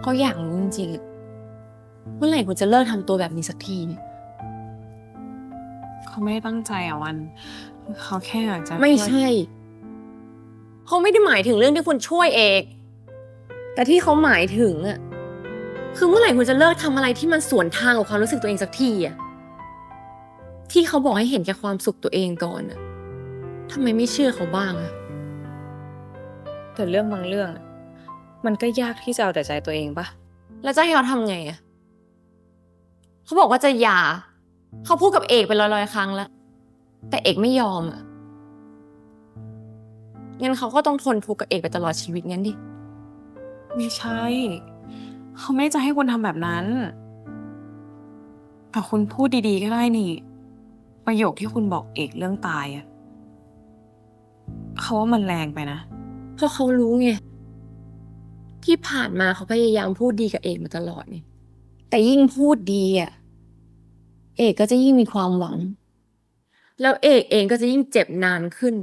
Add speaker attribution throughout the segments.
Speaker 1: เขาอยากรู้จริงๆอะเมื่อไหร่คุณจะเลิกทำตัวแบบนี้สักทีเนี่ย
Speaker 2: เขาไม่ได้ตั้งใจอะวัน เขาแค่อยากจะ
Speaker 1: ไม่ใช่ เขาไม่ได้หมายถึงเรื่องที่คุณช่วยเอก แต่ที่เขาหมายถึงอะคือเมื่อไหร่คุณจะเลิกทำอะไรที่มันสวนทางกับความรู้สึกตัวเองสักทีอะที่เขาบอกให้เห็นแค่ความสุขตัวเองก่อนอะทำไมไม่เชื่อเขาบ้างอะ
Speaker 2: แต่เรื่องบางเรื่องอะ มันก็ยากที่จะเอาแต่ใจตัวเองปะ
Speaker 1: แล้วจะให้เขาทำไงอะเขาบอกว่าจะหย่า เขาพูดกับเอกไปร้อยๆครั้งแล้ว แต่เอกไม่ยอมอะงั้นเขาก็ต้องทนทุกข์กับเอกไปตลอดชีวิตงั้นดิ
Speaker 2: ไม่ใช่ เขาไม่ได้จะให้คุณทำแบบนั้น แต่คุณพูดดีๆก็ได้นี่ ประโยคที่คุณบอกเอกเรื่องตายอะเขาว่ามันแรงไปนะ
Speaker 1: เพราะเขารู้ไง ที่ผ่านมาเขาพยายามพูดดีกับเอกมาตลอดนี่ แต่ยิ่งพูดดีอะ เอกก็จะยิ่งมีความหวัง แล้วเอกเองก็จะยิ่งเจ็บนานขึ้น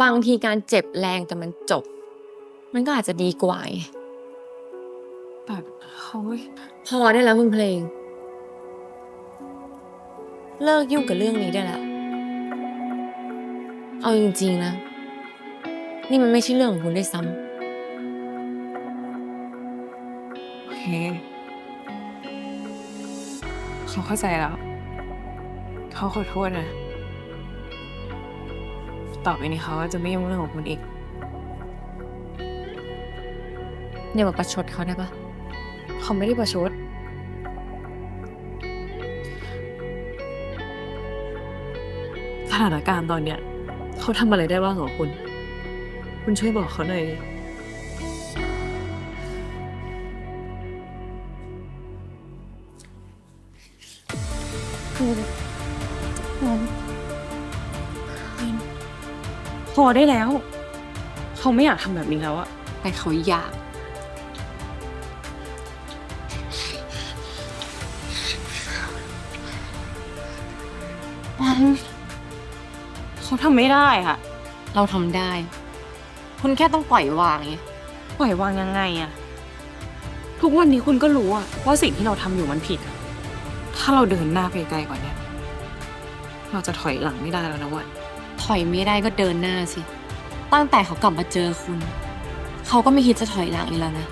Speaker 1: บางทีการเจ็บแรงแต่มันจบ มันก็อาจจะดีกว่าไง
Speaker 2: แต่เขา
Speaker 1: พอได้แล้วคุณเพลง เลิกยุ่งกับเรื่องนี้ได้แล้ว เอาจริงๆนะ นี่มันไม่ใช่เรื่องของคุณได้วยซ้ำ
Speaker 2: เขาเข้าใจแล้ว เขาขอโทษนะ ต่อไปนี้เขาก็จะไม่ยุ่งเรื่องของคุณอีก
Speaker 1: อย่ามาประชดเขาได้ปะ
Speaker 2: เขาไม่ได้ประชด สถานการณ์ตอนเนี้ย เขาทำอะไรได้บ้างเหรอคุณ คุณช่วยบอกเขาหน่อยดิ พอได้แล้ว เขาไม่อยากทำแบบนี้แล้วอะ
Speaker 1: แต่เขาอยาก
Speaker 2: เขาทำไม่ได้ค่ะ
Speaker 1: เราทำได้ คุณแค่ต้องปล่อยวางไง
Speaker 2: ปล่อยวางยังไงอะทุกวันนี้คุณก็รู้อะว่าสิ่งที่เราทำอยู่มันผิดอะ ถ้าเราเดินหน้าไปไกลกว่าเนี้ยเราจะถอยหลังไม่ได้แล้วนะวัน
Speaker 1: ถอยไม่ได้ก็เดินหน้าสิ ตั้งแต่เขากลับมาเจอคุณ เขาก็ไม่คิดจะถอยหลังอีกแล้วนะ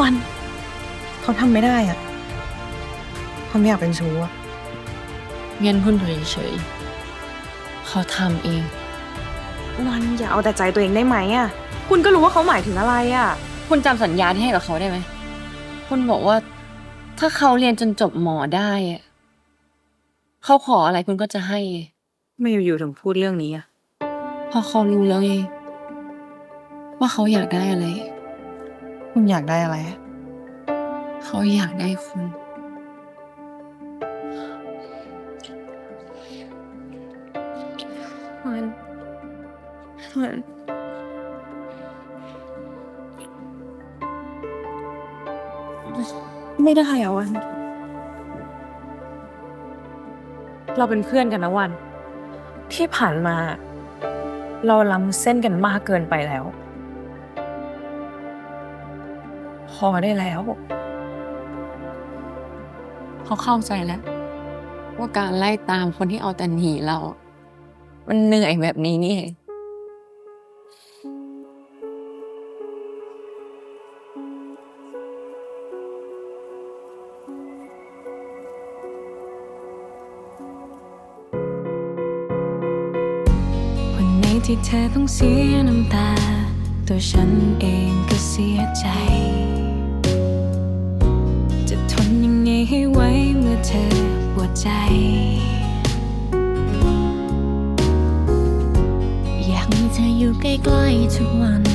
Speaker 2: วันเขาทำไม่ได้อะเขาไม่อยากเป็นชู้อะ
Speaker 1: งั้นคุณถอยเฉยๆเขาทำเอง
Speaker 2: วันอย่าเอาแต่ใจตัวเองได้ไหมอะคุณก็รู้ว่าเขาหมายถึงอะไรอะ
Speaker 1: คุณจำสัญญาที่ให้กับเขาได้ไหม คุณบอกว่า ถ้าเขาเรียนจนจบหมอได้อะเขาขออะไรคุณก็จะให้
Speaker 2: ไม่อยู่ๆถึงพูดเรื่องนี้อะ
Speaker 1: เพราะเขารู้แล้วไงว่าเขาอยากได้อะไร
Speaker 2: คุณอยากได้อะไร
Speaker 1: เขาอยากได้คุณ มัน มัน
Speaker 2: ไม่ได้อะวัน เราเป็นเพื่อนกันนะวัน ที่ผ่านมา เราล้ำเส้นกันมากเกินไปแล้ว พอได้แล้ว
Speaker 1: เขาเข้าใจแล้ว ว่าการไล่ตามคนที่เอาแต่หนีเรา มันเหนื่อยแบบนี้นี่เอง
Speaker 3: วันไหนที่เธอต้องเสียน้ำตา ตัวฉันเองก็เสียใจ ให้ไหวเมื่อเธอปวดใจ อยากมีเธออยู่ใกล้ๆทุกวัน